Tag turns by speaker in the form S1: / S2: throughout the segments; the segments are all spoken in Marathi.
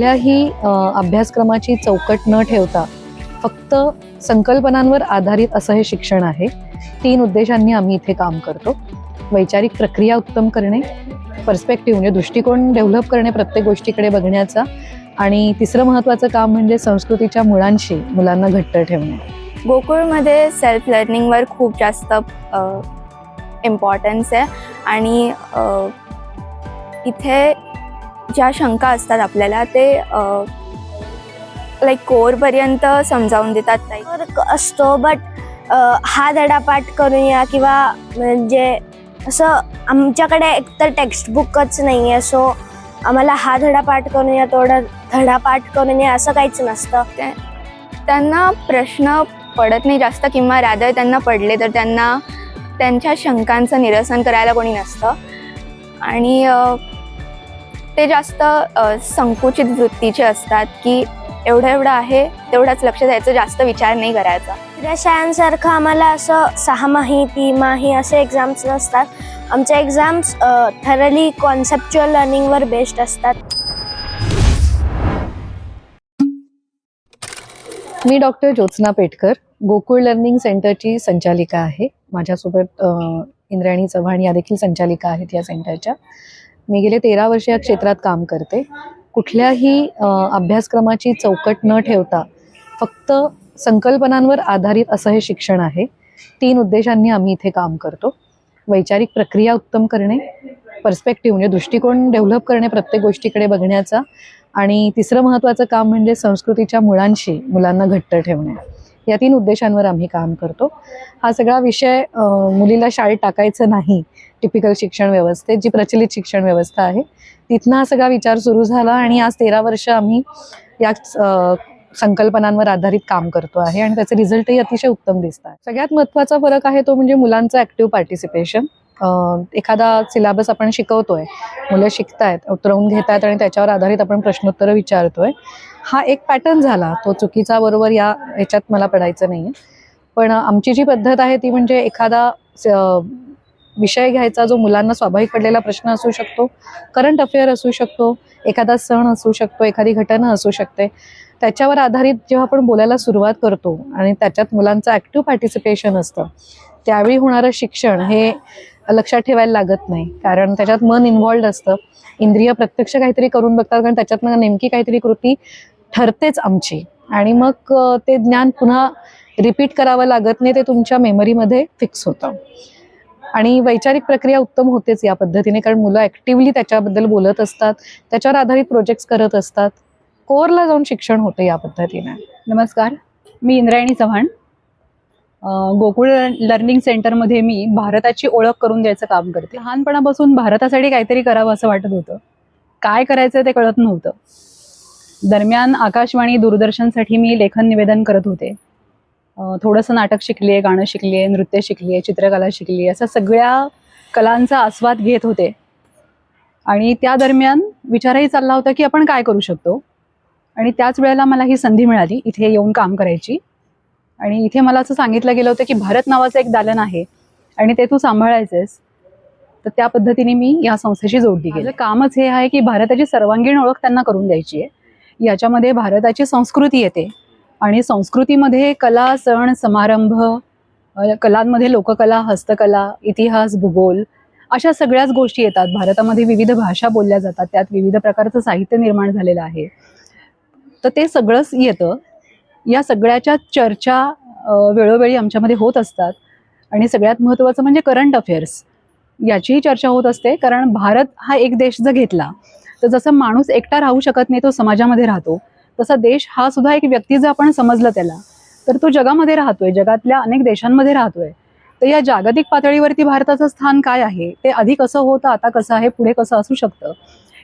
S1: कुठल्याही अभ्यासक्रमाची चौकट न ठेवता फक्त संकल्पनांवर आधारित असं हे शिक्षण आहे. तीन उद्देशांनी आम्ही इथे काम करतो. वैचारिक प्रक्रिया उत्तम करणे पर्स्पेक्टिव्ह म्हणजे दृष्टिकोन डेव्हलप करणे प्रत्येक गोष्टीकडे बघण्याचा आणि तिसरं महत्त्वाचं काम म्हणजे संस्कृतीच्या मुळांशी मुलांना घट्ट ठेवणे.
S2: गोकुळमध्ये सेल्फ लर्निंगवर खूप जास्त इम्पॉर्टन्स आहे आणि इथे ज्या शंका असतात आपल्याला ते लाईक कोरपर्यंत समजावून देतात
S3: वर्क असतो बट हा धडा पाठ करूया किंवा म्हणजे असं आमच्याकडे एकतर टेक्स्टबुकच नाही आहे सो आम्हाला हा धडा पाठ करूया तेवढा धडा पाठ करूया असं काहीच नसतं.
S2: त्यांना प्रश्न पडत नाही जास्त किंवा रादर त्यांना पडले तर त्यांना त्यांच्या शंकांचं निरसन करायला कोणी नसतं. आणि ते जास्त संकुचित वृत्तीचे असतात की एवढं एवढं आहे तेवढंच लक्ष द्यायचं जास्त विचार नाही करायचा.
S3: शाळांसारखं आम्हाला असं सहामाही तिमाही असे एक्झाम्स नसतात. आमच्या एक्झाम्स थरली कॉन्सेप्च्युअल लर्निंगवर बेस्ड असतात.
S1: मी डॉक्टर ज्योत्स्ना पेटकर गोकुळ लर्निंग सेंटरची संचालिका आहे. माझ्यासोबत इंद्रायणी चव्हाण या देखील संचालिका आहेत या सेंटरच्या मी गेले तेरा वर्ष या क्षेत्रात काम करते. कुठल्याही अभ्यासक्रमाची चौकट न ठेवता फक्त संकल्पनांवर आधारित असं हे शिक्षण आहे. तीन उद्देशांनी आम्ही इथे काम करतो. वैचारिक प्रक्रिया उत्तम करणे पर्स्पेक्टिव्ह म्हणजे दृष्टिकोन डेव्हलप करणे प्रत्येक गोष्टीकडे बघण्याचा आणि तिसरं महत्त्वाचं काम म्हणजे संस्कृतीच्या मुळांशी मुलांना घट्ट ठेवणे. या तीन उद्देशांवर आम्ही काम करतो. हा सगळा विषय मुलीला शाळेत टाकायचं नाही टिपिकल शिक्षण व्यवस्थेत जी प्रचलित शिक्षण व्यवस्था आहे तिथनं हा सगळा विचार सुरू झाला आणि आज तेरा वर्ष आम्ही या संकल्पनांवर आधारित काम करतो आहे आणि त्याचे रिझल्टही अतिशय उत्तम दिसतात सगळ्यात महत्त्वाचा फरक आहे तो म्हणजे मुलांचं ॲक्टिव्ह पार्टिसिपेशन एखादा सिलेबस आपण शिकवतोय मुलं शिकतायत उतरवून घेत आहेत आणि त्याच्यावर आधारित आपण प्रश्नोत्तरं विचारतोय हा एक पॅटर्न झाला. तो चुकीचा बरोबर या ह्याच्यात मला पडायचं नाही पण आमची जी पद्धत आहे ती म्हणजे एखादा विषय घ्यायचा जो मुलांना स्वाभाविक पडलेला प्रश्न असू शकतो करंट अफेअर असू शकतो एखादा सण असू शकतो एखादी घटना असू शकते त्याच्यावर आधारित जेव्हा आपण बोलायला सुरुवात करतो आणि त्याच्यात मुलांचं ॲक्टिव्ह पार्टिसिपेशन असतं त्यावेळी होणारं शिक्षण हे लक्षात ठेवायला लागत नाही. कारण त्याच्यात मन इन्व्हॉल्ड असतं. इंद्रिय प्रत्यक्ष काहीतरी करून बघतात कारण त्याच्यातनं नेमकी काहीतरी कृती ठरतेच आमची. आणि मग ते ज्ञान पुन्हा रिपीट करावं लागत नाही ते तुमच्या मेमरीमध्ये फिक्स होतं. आणि वैचारिक प्रक्रिया उत्तम होतेच या पद्धतीने कारण मुलं ॲक्टिव्हली त्याच्याबद्दल बोलत असतात त्याच्यावर आधारित प्रोजेक्ट्स करत असतात. कोरला जाऊन शिक्षण होतं या पद्धतीने.
S4: नमस्कार. मी इंद्रायणी चव्हाण. गोकुळ लर्निंग सेंटरमध्ये मी भारताची ओळख करून द्यायचं काम करते. लहानपणापासून भारतासाठी काहीतरी करावं असं वाटत होतं. काय करायचं ते कळत नव्हतं. दरम्यान आकाशवाणी दूरदर्शनसाठी मी लेखन निवेदन करत होते. थोडंसं नाटक शिकली आहे गाणं शिकली आहे नृत्य शिकली आहे चित्रकला शिकली आहे अशा सगळ्या कलांचा आस्वाद घेत होते. आणि त्या दरम्यान विचारही चालला होता की आपण काय करू शकतो? आणि त्याच वेळेला मला ही संधी मिळाली इथे येऊन काम करायची. आणि इथे मला असं सांगितलं गेलं होतं की भारत नावाचं एक दालन आहे आणि ते तू सांभाळायचंस तर त्या पद्धतीने मी या संस्थेशी जोडली गेली. कामच हे आहे की भारताची सर्वांगीण ओळख त्यांना करून द्यायची आहे. याच्यामध्ये भारताची संस्कृती येते. आणि संस्कृतीमध्ये कला सण समारंभ कलांमध्ये लोककला हस्तकला इतिहास भूगोल अशा सगळ्याच गोष्टी येतात. भारतामध्ये विविध भाषा बोलल्या जातात. त्यात विविध प्रकारचं साहित्य निर्माण झालेलं आहे. तर ते सगळंच येतं. या सगळ्याच्या चर्चा वेळोवेळी आमच्यामध्ये होत असतात. आणि सगळ्यात महत्त्वाचं म्हणजे करंट अफेअर्स याचीही चर्चा होत असते. कारण भारत हा एक देश जर घेतला तर जसं माणूस एकटा राहू शकत नाही तो समाजामध्ये राहतो. तसा देश हा सुद्धा एक व्यक्ती जर आपण समजलं त्याला तर तो जगामध्ये राहतोय जगातल्या अनेक देशांमध्ये राहतोय. तर या जागतिक पातळीवरती भारताचं स्थान काय आहे? ते आधी कसं होतं आता कसं आहे पुढे कसं असू शकतं?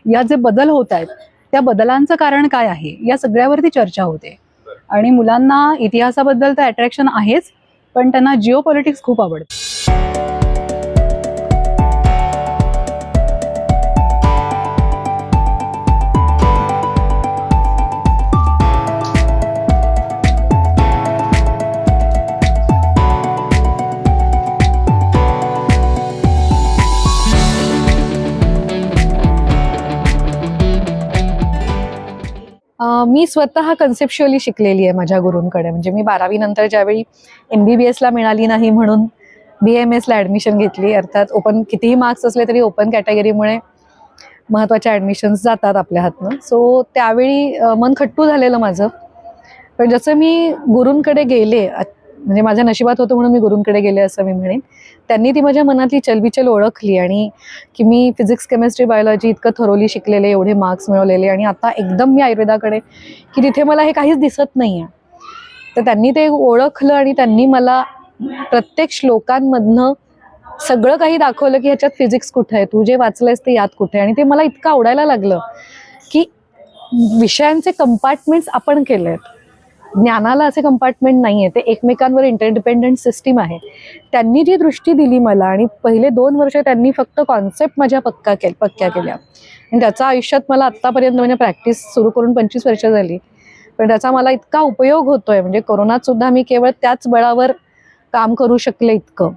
S4: या जे बदल होत आहेत त्या बदलांचं कारण काय आहे? या सगळ्यावरती चर्चा होते. आणि मुलांना इतिहासाबद्दल तर अट्रॅक्शन आहेच पण त्यांना जिओ पॉलिटिक्स खूप आवडतं.
S1: मी स्वतः कन्सेप्च्युअली शिकलेली आहे माझ्या गुरूंकडे. म्हणजे मी बारावी नंतर ज्यावेळी एम बी बी एसला मिळाली नाही म्हणून बी एम एसला ॲडमिशन घेतली अर्थात ओपन कितीही मार्क्स असले तरी ओपन कॅटेगरीमुळे महत्त्वाच्या ॲडमिशन्स जातात आपल्या हातनं. सो त्यावेळी मन खट्टू झालेलं माझं. पण जसं मी गुरूंकडे गेले म्हणजे माझ्या नशिबात होतं म्हणून मी गुरूंकडे गेले असं मी म्हणेन. त्यांनी ती माझ्या मनातली चलबिचल ओळखली आणि की मी फिजिक्स केमिस्ट्री बायोलॉजी इतकं थरोली शिकलेले एवढे मार्क्स मिळवलेले आणि आता एकदम मी आयुर्वेदाकडे की तिथे मला हे काहीच दिसत नाही आहे तर त्यांनी ते ओळखलं आणि त्यांनी मला प्रत्येक श्लोकांमधनं सगळं काही दाखवलं की ह्याच्यात फिजिक्स कुठं आहे तू जे वाचलंयस ते यात कुठे आहे. आणि ते मला इतकं आवडायला लागलं की विषयांचे कंपार्टमेंट्स आपण केले आहेत ज्ञानाला असे कंपार्टमेंट नाही आहे ते एकमेकांवर इंटरडिपेंडंट सिस्टीम आहे. त्यांनी जी दृष्टी दिली मला आणि पहिले दोन वर्ष त्यांनी फक्त कॉन्सेप्ट माझ्या पक्का के पक्क्या केल्या. आणि त्याचा आयुष्यात मला आत्तापर्यंत म्हणजे प्रॅक्टिस सुरू करून पंचवीस वर्ष झाली. पण त्याचा मला इतका उपयोग होतोय. म्हणजे कोरोनात सुद्धा मी केवळ त्याच बळावर काम करू शकले इतकं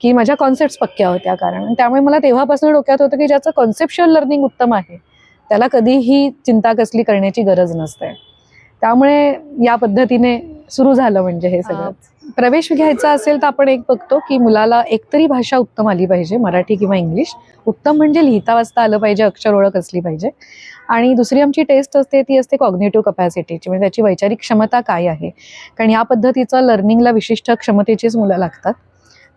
S1: की माझ्या कॉन्सेप्ट पक्क्या होत्या. कारण त्यामुळे मला तेव्हापासून डोक्यात होतं की ज्याचं कॉन्सेप्शुअल लर्निंग उत्तम आहे त्याला कधीही चिंता कसली करण्याची गरज नसते. त्यामुळे या पद्धतीने सुरू झालं म्हणजे हे सगळं. प्रवेश घ्यायचा असेल तर आपण एक बघतो की मुलाला एकतरी भाषा उत्तम आली पाहिजे मराठी किंवा इंग्लिश. उत्तम म्हणजे लिहिता वाचता आलं पाहिजे अक्षर ओळख असली पाहिजे. आणि दुसरी आमची टेस्ट असते ती असते कॉग्नेटिव्ह कपॅसिटीची म्हणजे त्याची वैचारिक क्षमता काय आहे. कारण या पद्धतीचं लर्निंगला विशिष्ट क्षमतेचीच मुलं लागतात.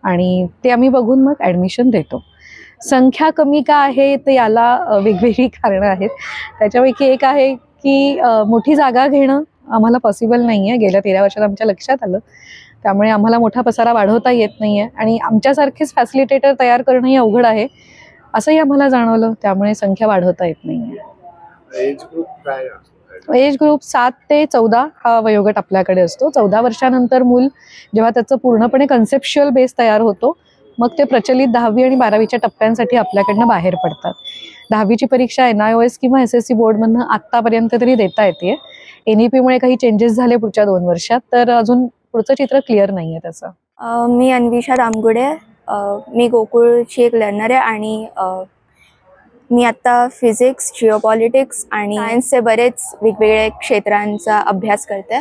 S1: आणि ते आम्ही बघून मग ॲडमिशन देतो. संख्या कमी का आहे ते याला वेगवेगळी कारणं आहेत. त्याच्यापैकी एक आहे की मोठी जागा घेणं आम्हाला पॉसिबल नाही आहे गेल्या तेरा वर्षात आमच्या लक्षात आलं. त्यामुळे आम्हाला मोठा पसारा वाढवता येत नाही आहे आणि आमच्यासारखेच फॅसिलिटेटर तयार करणंही अवघड आहे. असंही आम्हाला जाणवलं. त्यामुळे संख्या वाढवता येत नाही
S5: एज ग्रुप
S1: एज सात ते चौदा हा वयोगट आपल्याकडे असतो. चौदा वर्षानंतर मूल जेव्हा त्याचं पूर्णपणे कन्सेप्च्युअल बेस तयार होतो मग ते प्रचलित दहावी आणि बारावीच्या टप्प्यांसाठी आपल्याकडनं बाहेर पडतात. दहावीची परीक्षा एन आय ओ एस किंवा एस एस सी बोर्डमधनं आत्तापर्यंत तरी देता येते. एन ई पीमुळे काही चेंजेस झाले पुढच्या दोन वर्षात तर अजून पुढचं चित्र क्लिअर नाही आहे त्याचं
S2: मी अन्विषा दामगुडे मी गोकुळची एक लर्नर आहे आणि मी आत्ता फिजिक्स जिओपॉलिटिक्स आणि सायन्सचे बरेच वेगवेगळ्या क्षेत्रांचा अभ्यास करते.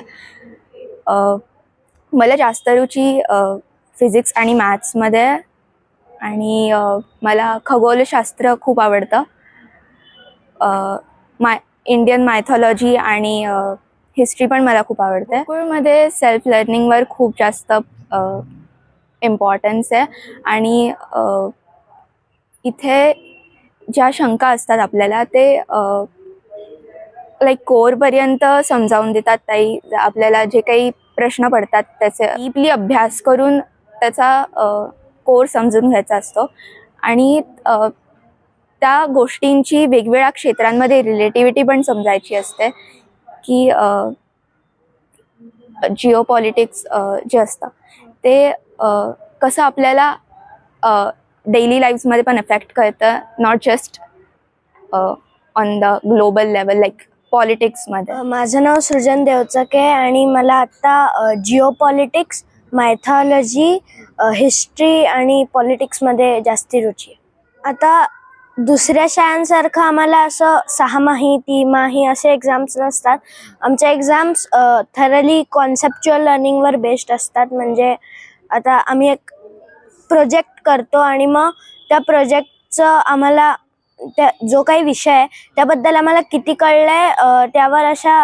S2: मला जास्त रुची फिजिक्स आणि मॅथ्समध्ये आणि मला खगोलशास्त्र खूप आवडतं. माय इंडियन मायथॉलॉजी आणि हिस्ट्री पण मला खूप आवडते. स्कूलमध्ये सेल्फ लर्निंगवर खूप जास्त इम्पॉर्टन्स आहे. आणि इथे ज्या शंका असतात आपल्याला ते लाईक कोरपर्यंत समजावून देतात ताई. आपल्याला जे काही प्रश्न पडतात त्याचे डीपली अभ्यास करून त्याचा कोर समजून घ्यायचा असतो. आणि त्या गोष्टींची वेगवेगळ्या क्षेत्रांमध्ये रिलेटिव्हिटी पण समजायची असते की जिओ पॉलिटिक्स जे असतं ते कसं आपल्याला डेली लाईफमध्ये पण इफेक्ट करतं not just on the global level like पॉलिटिक्समध्ये
S3: माझं नाव सृजन देवचके आहे आणि मला आत्ता जिओ पॉलिटिक्स मायथॉलॉजी हिस्ट्री आणि पॉलिटिक्समध्ये जास्ती रुची आहे. आता दुसऱ्या शाळांसारखं आम्हाला असं सहामाही तिमाही असे एक्झाम्स नसतात. आमच्या एक्झाम्स थरली कॉन्सेप्च्युअल लर्निंगवर बेस्ड असतात. म्हणजे आता आम्ही एक प्रोजेक्ट करतो आणि मग त्या प्रोजेक्टचं आम्हाला त्या जो काही विषय आहे त्याबद्दल आम्हाला किती कळलं आहे त्यावर अशा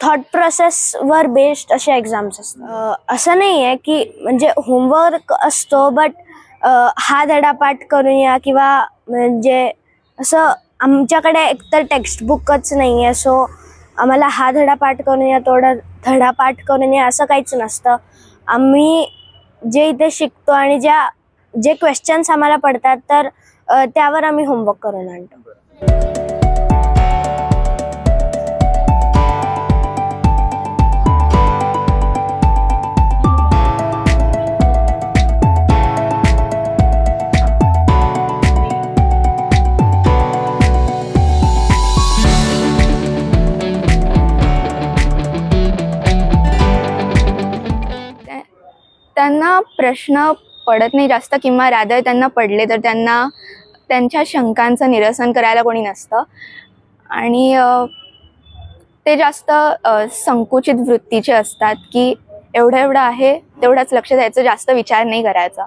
S3: थॉट प्रोसेसवर बेस्ड असे एक्झाम्स असतात. असं नाही आहे की म्हणजे होमवर्क असतो बट हा धडा पाठ करून या किंवा म्हणजे असं आमच्याकडे एकतर टेक्स्टबुकच नाही आहे सो आम्हाला हा धडा पाठ करून या तेवढा धडा पाठ करून या असं काहीच नसतं. आम्ही जे इथे शिकतो आणि ज्या जे क्वेश्चन्स आम्हाला पडतात तर त्यावर आम्ही होमवर्क करून आणतो.
S2: त्यांना प्रश्न पडत नाही जास्त किंवा रादर त्यांना पडले तर त्यांना त्यांच्या शंकांचं निरसन करायला कोणी नसतं. आणि ते जास्त संकुचित वृत्तीचे असतात की एवढं एवढं आहे तेवढंच लक्ष द्यायचं जास्त विचार नाही करायचा.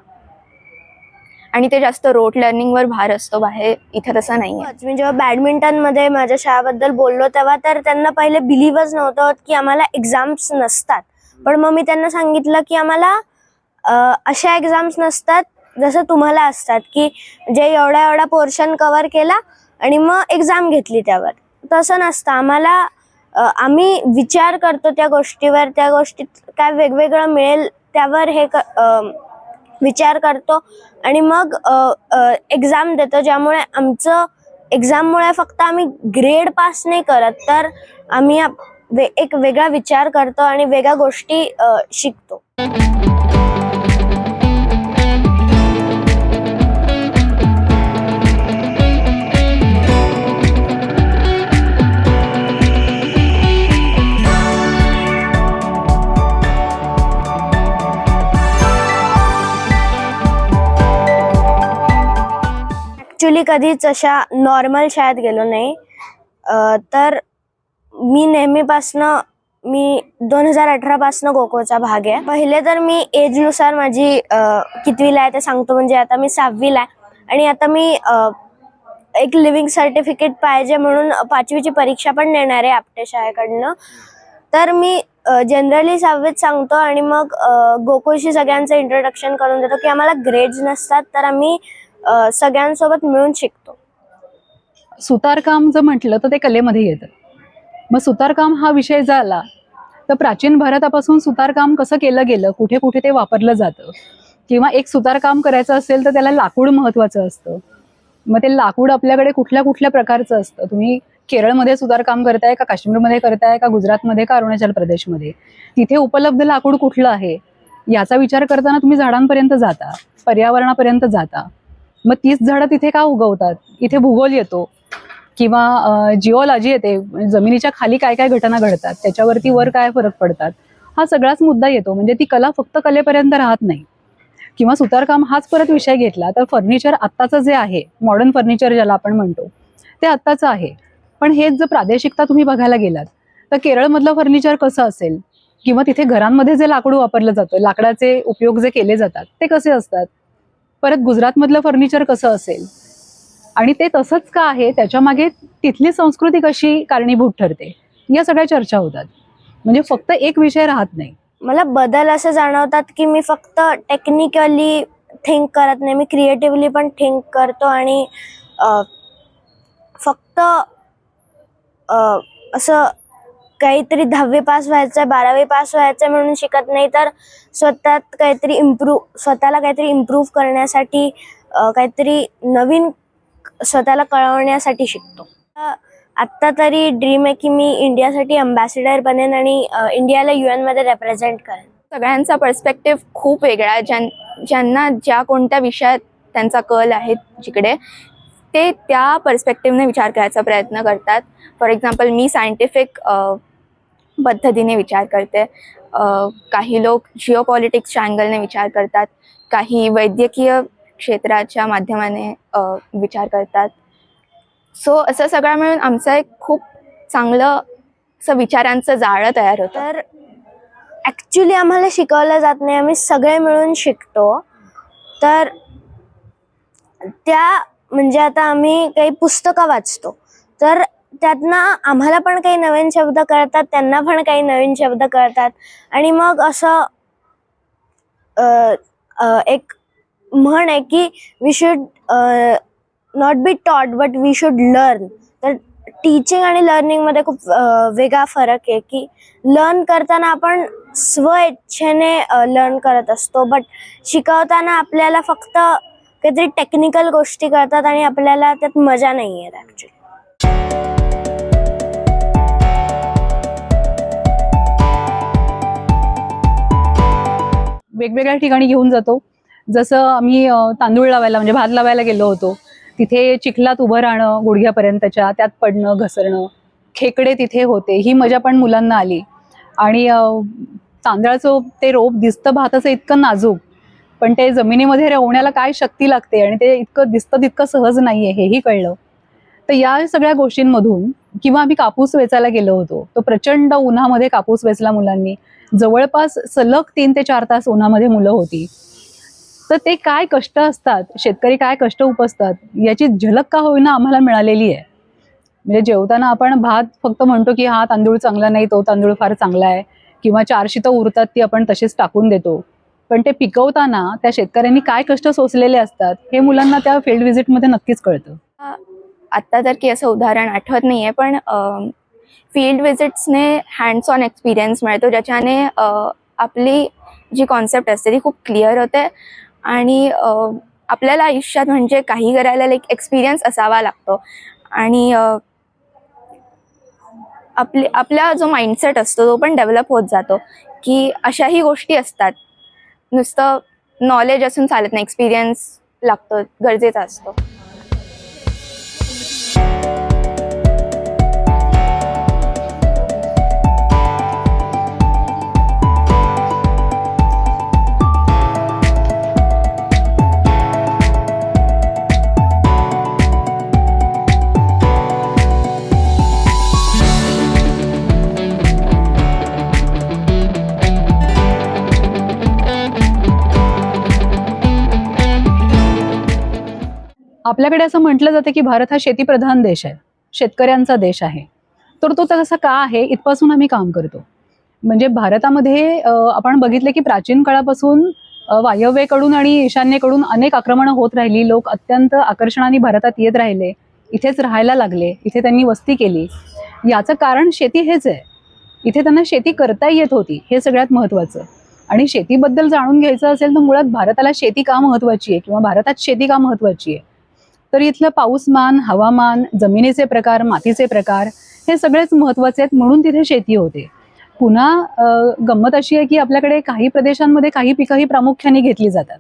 S2: आणि ते जास्त रोट लर्निंगवर भार असतो बाहेर इथं तसं नाही हो,
S3: मी जेव्हा बॅडमिंटनमध्ये माझ्या शाळेबद्दल बोललो तेव्हा तर त्यांना पहिले बिलीवच नव्हतं की आम्हाला एक्झाम्स नसतात. पण मग मी त्यांना सांगितलं की आम्हाला अशा एक्झाम्स नसतात जसं तुम्हाला असतात की जे एवढा एवढा पोर्शन कवर केला आणि मग एक्झाम घेतली त्यावर. तसं नसतं. आम्हाला आम्ही विचार करतो त्या गोष्टीवर त्या गोष्टीत काय वेगवेगळं मिळेल त्यावर हे क विचार करतो आणि मग एक्झाम देतो. ज्यामुळे आमचं एक्झाममुळे फक्त आम्ही ग्रेड पास नाही करत तर आम्ही वे- एक वेगळा विचार करतो आणि वेगळ्या गोष्टी शिकतो. ॲक्च्युली कधीच अशा नॉर्मल शाळेत गेलो नाही. तर मी नेहमीपासनं मी दोन हजार अठरापासनं गोकोचा भाग आहे. पहिले तर मी एजनुसार माझी कितवीला आहे ते सांगतो. म्हणजे आता मी सहावीला आहे. आणि आता मी एक लिव्हिंग सर्टिफिकेट पाहिजे म्हणून पाचवीची परीक्षा पण देणार आहे आपटे शाळेकडनं. तर मी जनरली सहावीत सांगतो. आणि मग गोकुळशी सगळ्यांचं इंट्रोडक्शन करून देतो. की आम्हाला ग्रेड्स नसतात तर आम्ही सगळ्यांसोबत मिळून शिकतो.
S4: सुतारकाम जर म्हटलं तर ते कलेमध्ये येतं. मग सुतारकाम हा विषय झाला तर प्राचीन भारतापासून सुतारकाम कसं केलं गेलं कुठे कुठे ते वापरलं जातं? किंवा एक सुतारकाम करायचं असेल तर त्याला लाकूड महत्वाचं असतं. मग ते लाकूड आपल्याकडे कुठल्या कुठल्या प्रकारचं असतं? तुम्ही केरळमध्ये सुतारकाम करताय का काश्मीरमध्ये करताय का गुजरातमध्ये का अरुणाचल प्रदेशमध्ये? तिथे उपलब्ध लाकूड कुठलं आहे? याचा विचार करताना तुम्ही झाडांपर्यंत जाता पर्यावरणापर्यंत जाता. मग तीच झाडं तिथे का उगवतात? इथे भूगोल येतो. किंवा जिओलॉजी येते. जमिनीच्या खाली काय काय घटना घडतात? त्याच्यावरती वर काय फरक पडतात? हा सगळाच मुद्दा येतो. म्हणजे ती कला फक्त कलेपर्यंत राहत नाही. किंवा सुतारकाम हाच परत विषय घेतला तर फर्निचर आत्ताचं जे आहे मॉडर्न फर्निचर ज्याला आपण म्हणतो ते आत्ताचं आहे. पण हेच जर प्रादेशिकता तुम्ही बघायला गेलात तर केरळमधलं फर्निचर कसं असेल? किंवा तिथे घरांमध्ये जे लाकडू वापरलं जातं लाकडाचे उपयोग जे केले जातात ते कसे असतात? परत गुजरातमधलं फर्निचर कसं असेल? आणि ते तसंच का आहे? त्याच्यामागे तिथली संस्कृती कशी कारणीभूत ठरते? या सगळ्या चर्चा होतात. म्हणजे फक्त एक विषय राहत नाही.
S3: मला बदल असं जाणवतात की मी फक्त टेक्निकली थिंक करत नाही. मी क्रिएटिव्हली पण थिंक करतो आणि फक्त असं काहीतरी दहावी पास व्हायचं बारावी पास व्हायचं म्हणून शिकत नाही तर स्वतःत काहीतरी इम्प्रूव्ह स्वतःला काहीतरी इम्प्रूव्ह करण्यासाठी काहीतरी नवीन स्वतःला कळवण्यासाठी शिकतो. आत्ता तरी ड्रीम आहे की मी इंडियासाठी अम्बॅसिडर बनेन आणि इंडियाला यू एनमध्ये रेप्रेझेंट करेन.
S2: सगळ्यांचा पर्स्पेक्टिव्ह खूप वेगळा आहे. ज्यां ज्यांना ज्या कोणत्या विषयात त्यांचा कल आहे जिकडे ते त्या पर्स्पेक्टिव्हने विचार करायचा प्रयत्न करतात. फॉर एक्झाम्पल मी सायंटिफिक पद्धतीने विचार करते. काही लोक जिओ पॉलिटिक्सच्या अँगलने विचार करतात. काही वैद्यकीय क्षेत्राच्या माध्यमाने विचार करतात. सो असं सगळं मिळून आमचं एक खूप चांगलं असं विचारांचं जाळं तयार होतं.
S3: तर ॲक्च्युली आम्हाला शिकवलं जात नाही. आम्ही सगळे मिळून शिकतो. तर त्या म्हणजे आता आम्ही काही पुस्तकं वाचतो. तर त्यातनं आम्हाला पण काही नवीन शब्द कळतात त्यांना पण काही नवीन शब्द कळतात. आणि मग असं एक म्हण आहे की we should not be taught but we should learn तर टीचिंग आणि लर्निंगमध्ये खूप वेगळा फरक आहे की लर्न करताना आपण स्व इच्छेने लर्न करत असतो. बट शिकवताना आपल्याला फक्त काहीतरी टेक्निकल गोष्टी करतात आणि आपल्याला त्यात मजा नाही येत ॲक्च्युली
S4: वेगवेगळ्या ठिकाणी घेऊन जातो. जसं आम्ही तांदूळ लावायला म्हणजे भात लावायला गेलो होतो. तिथे चिखलात उभं राहणं गुडघ्यापर्यंतच्या त्यात पडणं घसरणं खेकडे तिथे होते. ही मजा पण मुलांना आली. आणि तांदळाचं ते रोप दिसतं भाताचं इतकं नाजूक पण ते जमिनीमध्ये रोवण्याला काय शक्ती लागते आणि ते इतकं दिसतं तितकं सहज नाही आहे हेही कळलं. तर या सगळ्या गोष्टींमधून किंवा आम्ही कापूस वेचायला गेलो होतो तो प्रचंड उन्हामध्ये कापूस वेचला मुलांनी. जवळपास सलग तीन ते चार तास उन्हामध्ये मुलं होती. तर ते काय कष्ट असतात शेतकरी काय कष्ट उपसतात याची झलक का होईना आम्हाला मिळालेली आहे. म्हणजे जेवताना आपण भात फक्त म्हणतो की हा तांदूळ चांगला नाही तो तांदूळ फार चांगला आहे किंवा चार शीतं उरतात ती आपण तशीच टाकून देतो. पण ते पिकवताना त्या शेतकऱ्यांनी काय कष्ट सोसलेले असतात हे मुलांना त्या फील्ड व्हिजिटमध्ये नक्कीच कळतं.
S2: आत्ता तर की असं उदाहरण आठवत नाही आहे पण फील्ड विजिट्सने हँड्स ऑन एक्सपिरियन्स मिळतो ज्याच्याने आपली जी कॉन्सेप्ट असते ती खूप क्लिअर होते आणि आपल्याला आयुष्यात म्हणजे काही करायला लाईक एक्सपिरियन्स असावा लागतो. आणि आपली आपला जो माइंडसेट असतो तो पण डेव्हलप होत जातो की अशाही गोष्टी असतात. नुसतं नॉलेज असून चालत नाही एक्सपिरियन्स लागतो गरजेचा असतो.
S4: आपल्याकडे असं म्हटलं जातं की भारत हा शेतीप्रधान देश आहे शेतकऱ्यांचा देश आहे. तर तो तसा का आहे? इथपासून आम्ही काम करतो. म्हणजे भारतामध्ये आपण बघितलं की प्राचीन काळापासून वायव्येकडून आणि ईशान्येकडून अनेक आक्रमणं होत राहिली. लोक अत्यंत आकर्षणाने भारतात येत राहिले. इथेच राहायला लागले. इथे त्यांनी वस्ती केली. याचं कारण शेती हेच आहे. इथे त्यांना शेती करता येत होती. हे सगळ्यात महत्त्वाचं. आणि शेतीबद्दल जाणून घ्यायचं असेल तर मुळात भारताला शेती का महत्त्वाची आहे? किंवा भारतात शेती का महत्त्वाची आहे? तर इथलं पाऊसमान हवामान जमिनीचे प्रकार मातीचे प्रकार हे सगळेच महत्त्वाचे आहेत म्हणून तिथे शेती होते. पुन्हा गंमत अशी आहे की आपल्याकडे काही प्रदेशांमध्ये काही पिकं ही प्रामुख्याने घेतली जातात.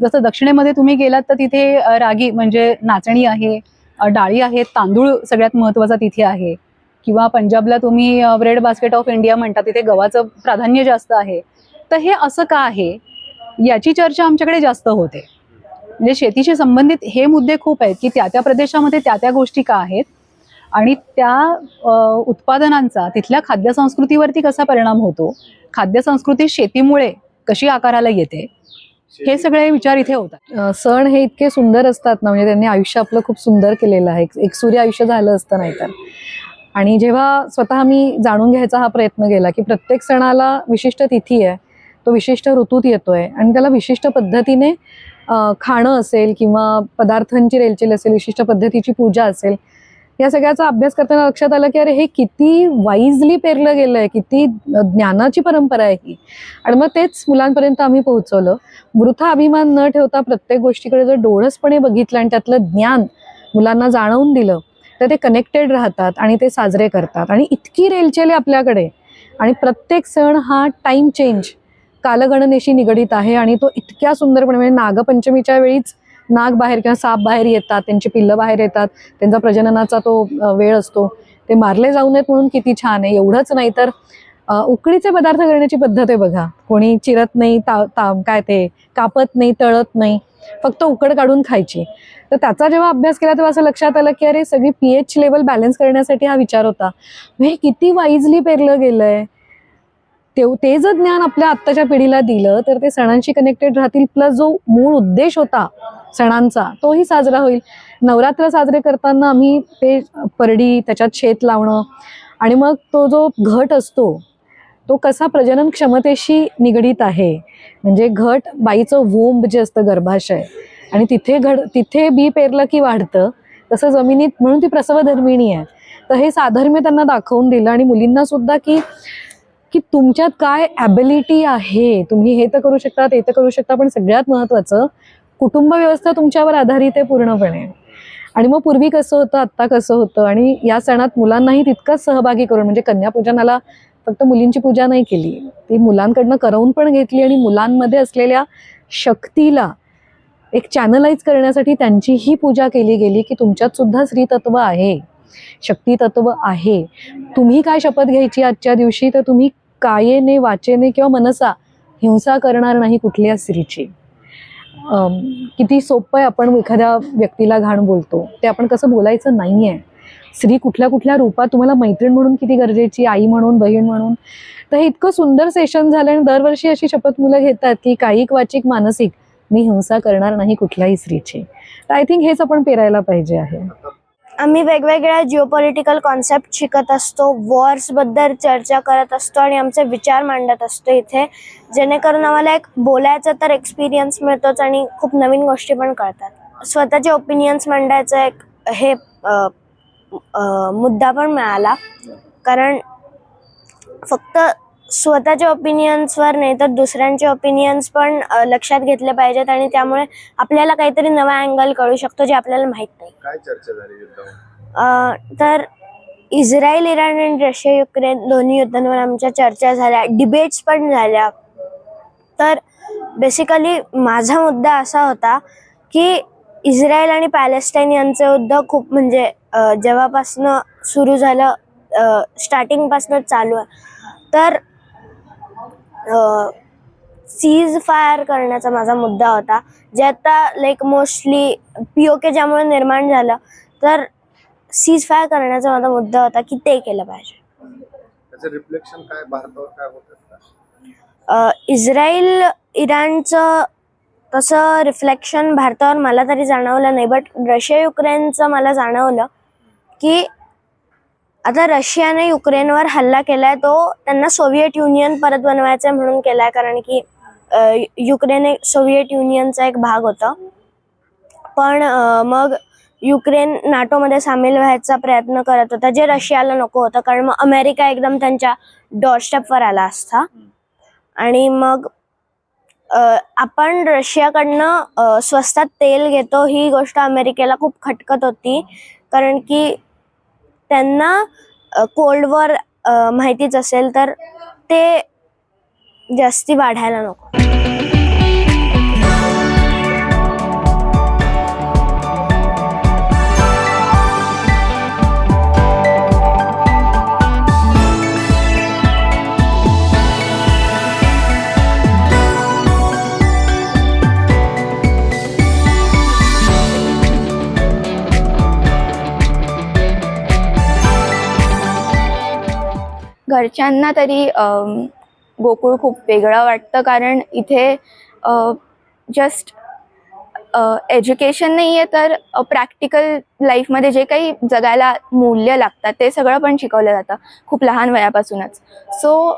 S4: जसं दक्षिणेमध्ये तुम्ही गेलात तर तिथे रागी म्हणजे नाचणी आहे डाळी आहेत तांदूळ सगळ्यात महत्त्वाचा तिथे आहे. किंवा पंजाबला तुम्ही ब्रेड बास्केट ऑफ इंडिया म्हणता तिथे गव्हाचं प्राधान्य जास्त आहे. तर हे असं का आहे? याची चर्चा आमच्याकडे जास्त होते. म्हणजे शेतीशी संबंधित हे मुद्दे खूप आहेत की त्या त्या प्रदेशामध्ये त्या त्या गोष्टी का आहेत? आणि त्या उत्पादनांचा तिथल्या खाद्य संस्कृतीवरती कसा परिणाम होतो? खाद्य संस्कृती शेतीमुळे कशी आकाराला येते? हे सगळे विचार इथे होतात.
S1: सण हे इतके सुंदर असतात ना म्हणजे त्यांनी आयुष्य आपलं खूप सुंदर केलेलं आहे. एक- सूर्य आयुष्य झालं असतं नाहीतर आणि जेव्हा स्वतः मी जाणून घ्यायचा हा प्रयत्न केला की प्रत्येक सणाला विशिष्ट तिथी आहे तो विशिष्ट ऋतूत येतोय आणि त्याला विशिष्ट पद्धतीने खाणं असेल किंवा पदार्थांची रेलचेल असेल विशिष्ट पद्धतीची पूजा असेल या सगळ्याचा अभ्यास करताना लक्षात आलं की अरे हे किती वाईजली पेरलं गेलं आहे किती ज्ञानाची परंपरा आहे ही. आणि मग तेच मुलांपर्यंत आम्ही पोहोचवलं. वृथा अभिमान न ठेवता प्रत्येक गोष्टीकडे जर डोळसपणे बघितलं आणि त्यातलं ज्ञान मुलांना जाणवून दिलं तर ते कनेक्टेड राहतात आणि ते साजरे करतात. आणि इतकी रेलचेल आहे आपल्याकडे. आणि प्रत्येक सण हा टाइम चेंज कालगणनेशी निगडीत आहे आणि तो इतक्या सुंदरपणे म्हणजे नागपंचमीच्या वेळीच नाग बाहेर किंवा साप बाहेर येतात त्यांची पिल्लं बाहेर येतात त्यांचा प्रजननाचा तो वेळ असतो. ते मारले जाऊ नयेत म्हणून किती छान आहे. एवढंच नाही तर उकडीचे पदार्थ करण्याची पद्धत आहे बघा. कोणी चिरत नाही ता ता काय ते कापत नाही तळत नाही. फक्त उकड काढून खायची. तर त्याचा जेव्हा अभ्यास केला तेव्हा असं लक्षात आलं की अरे सगळी पी एच लेवल बॅलन्स करण्यासाठी हा विचार होता. हे किती वाईजली पेरलं गेलंय. ते ते जर ज्ञान आपल्या आत्ताच्या पिढीला दिलं तर ते सणांशी कनेक्टेड राहतील. प्लस जो मूळ उद्देश होता सणांचा तोही साजरा होईल. नवरात्र साजरे करताना आम्ही ते परडी त्याच्यात शेत लावणं आणि मग तो जो घट असतो तो कसा प्रजनन क्षमतेशी निगडीत आहे. म्हणजे घट बाईचं वोंब जे असतं गर्भाशय आणि तिथे घड तिथे बी पेरलं की वाढतं तसं जमिनीत म्हणून ती प्रसवधर्मिणी आहे. तर हे साधर्म्य त्यांना दाखवून दिलं आणि मुलींना सुद्धा की की तुमच्यात काय ॲबिलिटी आहे? तुम्ही हे तर करू शकता ते तर करू शकता पण सगळ्यात महत्त्वाचं कुटुंब व्यवस्था तुमच्यावर आधारित आहे पूर्णपणे. आणि मग पूर्वी कसं होतं आत्ता कसं होतं? आणि या सणात मुलांनाही तितकंच सहभागी करून म्हणजे कन्यापूजनाला फक्त मुलींची पूजा नाही केली. ती मुलांकडनं करवून पण घेतली आणि मुलांमध्ये असलेल्या शक्तीला एक चॅनलाइज करण्यासाठी त्यांची ही पूजा केली गेली की तुमच्यात सुद्धा स्त्रीतत्व आहे. शक्ती तत्व आहे. तुम्ही काय शपथ घ्यायची आजच्या दिवशी? तर तुम्ही कायेने वाचेने किंवा मनसा हिंसा करणार नाही कुठल्या स्त्रीची. किती सोपं आहे आपण एखाद्या व्यक्तीला घाण बोलतो. ते आपण कसं बोलायचं नाही आहे स्त्री कुठल्या कुठल्या रूपात तुम्हाला मैत्रीण म्हणून किती गरजेची आई म्हणून बहीण म्हणून. तर हे इतकं सुंदर सेशन झालं आणि दरवर्षी अशी शपथ मुलं घेतात की कायिक वाचिक मानसिक मी हिंसा करणार नाही कुठल्याही स्त्रीची. तर आय थिंक हेच आपण पेरायला पाहिजे आहे.
S3: आम्ही वेगवेगळ्या जिओपॉलिटिकल कॉन्सेप्ट शिकत असतो वॉर्सबद्दल चर्चा करत असतो आणि आमचे विचार मांडत असतो इथे. जेणेकरून आम्हाला एक बोलायचा तर एक्सपिरियन्स मिळतोच आणि खूप नवीन गोष्टी पण कळतात. स्वतःचे ओपिनियन्स मांडायचं एक हे अ, अ, मुद्दा पण मिळाला. कारण फक्त स्वतःच्या ओपिनियन्सवर नाही तर दुसऱ्यांचे ओपिनियन्स पण लक्षात घेतले पाहिजेत आणि त्यामुळे आपल्याला काहीतरी नवा अँगल कळू शकतो जे आपल्याला माहीत नाही.
S5: काय चर्चा झाली युद्धावर?
S3: तर इस्रायल इराण आणि रशिया युक्रेन दोन्ही युद्धांवर आमच्या चर्चा झाल्या डिबेट्स पण झाल्या. तर बेसिकली माझा मुद्दा असा होता की इस्रायल आणि पॅलेस्टाईन यांचं युद्ध खूप म्हणजे जेव्हापासनं सुरू झालं स्टार्टिंगपासूनच चालू आहे. तर सीज फायर करण्याचा माझा मुद्दा होता. जे आता like mostly P O K ज्यामुळे निर्माण झालं तर सीज फायर करण्याचा माझा मुद्दा होता की ते केलं पाहिजे.
S5: त्याचं रिफ्लेक्शन काय? भारतावर काय होत असतं
S3: अ, इस्रायल इराणचं तसं रिफ्लेक्शन भारतावर मला तरी जाणवलं नाही बट रशिया युक्रेनचं मला जाणवलं की आता रशियाने युक्रेनवर हल्ला केलाय तो त्यांना सोव्हिएट युनियन परत बनवायचं आहे म्हणून केलाय कारण की युक्रेन एक सोव्हिएट युनियनचा एक भाग होता. पण मग युक्रेन नाटोमध्ये सामील व्हायचा प्रयत्न करत होता जे रशियाला नको होतं कारण मग अमेरिका एकदम त्यांच्या डॉरस्टेपवर आला असता. आणि मग आपण रशियाकडनं स्वस्तात तेल घेतो ही गोष्ट अमेरिकेला खूप खटकत होती कारण की त्यांना कोल्ड वॉर माहितीच असेल तर ते जास्ती वाढायला नको.
S2: घरच्यांना तरी गोकुळ खूप वेगळं वाटतं. कारण इथे जस्ट एज्युकेशन नाही आहे तर प्रॅक्टिकल लाईफमध्ये जे काही जगायला मूल्य लागतात ते सगळं पण शिकवलं जातं. खूप लहान वयापासूनच. सो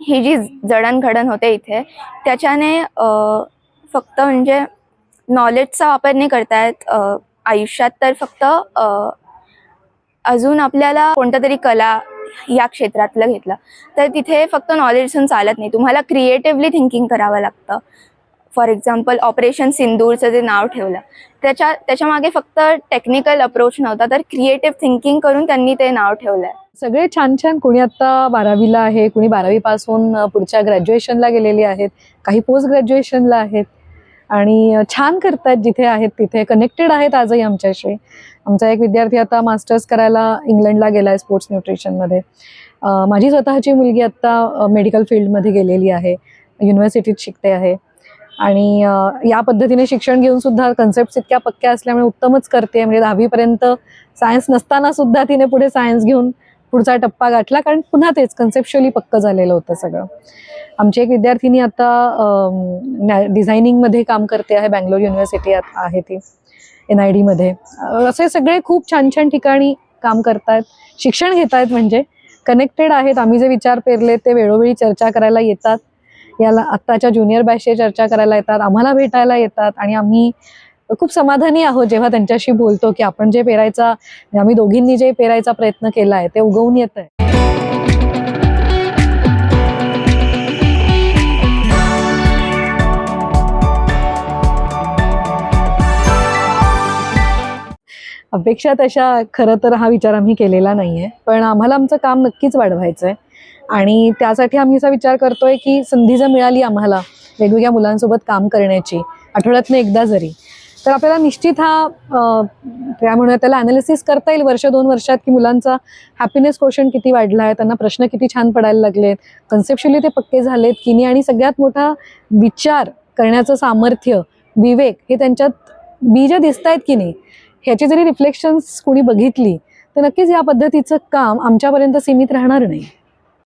S2: ही जी जडणघडण होते इथे त्याच्याने फक्त म्हणजे नॉलेजचा वापर नाही करतायत आयुष्यात तर फक्त अजून आपल्याला कोणत्या तरी कला या क्षेत्रातलं घेतलं. तर तिथे फक्त नॉलेजून चालत नाही. तुम्हाला क्रिएटिव्हली थिंकिंग करावं लागतं. फॉर एक्झाम्पल ऑपरेशन सिंदूरचं जे नाव ठेवलं. त्याच्या त्याच्यामागे फक्त टेक्निकल अप्रोच नव्हता तर क्रिएटिव्ह थिंकिंग करून त्यांनी ते नाव ठेवलं
S1: सगळे छान छान. कोणी आता बारावीला आहे कोणी बारावीपासून पुढच्या ग्रॅज्युएशनला गेलेली आहेत काही पोस्ट ग्रॅज्युएशनला आहेत. आणि छान करतात जिथे आहेत तिथे कनेक्टेड आहेत आजही आमच्याशी. आमचा एक विद्यार्थी आता मास्टर्स करायला इंग्लंडला गेला आहे स्पोर्ट्स न्यूट्रिशनमध्ये माझी स्वतःची मुलगी आत्ता मेडिकल फील्डमध्ये गेलेली आहे. युनिव्हर्सिटीत शिकते आहे. आणि या पद्धतीने शिक्षण घेऊन सुद्धा कन्सेप्ट इतक्या पक्क्या असल्यामुळे उत्तमच करते. म्हणजे दहावीपर्यंत सायन्स नसताना सुद्धा तिने पुढे सायन्स घेऊन पुढचा टप्पा गाठला कारण पुन्हा तेच कन्सेप्च्युअली पक्क झालेलं होतं सगळं. आमची एक विद्यार्थिनी आता डिझायनिंगमध्ये काम करते आहे बँगलोर युनिव्हर्सिटी आहे ती एन आय डीमध्ये असे सगळे खूप छान छान ठिकाणी काम करतायत. शिक्षण घेत आहेत म्हणजे कनेक्टेड आहेत आम्ही जे विचार पेरले ते वेळोवेळी चर्चा करायला येतात. याला आत्ताच्या ज्युनियर बॅचशी चर्चा करायला येतात आम्हाला भेटायला येतात आणि आम्ही खूप समाधानी आहोत जेव्हा त्यांच्याशी बोलतो की आपण जे पेरायचा आम्ही दोघींनी जे पेरायचा प्रयत्न केला आहे ते उगवून येत आहे. अपेक्षा तशा खरं तर हा विचार आम्ही केलेला नाहीये पण आम्हाला आमचं काम नक्कीच वाढवायचं आहे आणि त्यासाठी आम्ही असा विचार करतोय की संधी जर मिळाली आम्हाला वेगवेगळ्या मुलांसोबत काम करण्याची आठवड्यातनं एकदा जरी तर आपल्याला निश्चित हा काय म्हणूया त्याला अनालिसिस करता येईल वर्ष दोन वर्षात की मुलांचा हॅपीनेस क्वेश्चन किती वाढला आहे त्यांना प्रश्न किती छान पडायला लागलेत. कन्सेप्शली ते पक्के झालेत की नाही आणि सगळ्यात मोठा विचार करण्याचं सामर्थ्य विवेक हे त्यांच्यात बीज दिसत आहेत की नाही ह्याची जरी रिफ्लेक्शन्स कुणी बघितली तर नक्कीच या पद्धतीचं काम आमच्यापर्यंत सीमित राहणार नाही.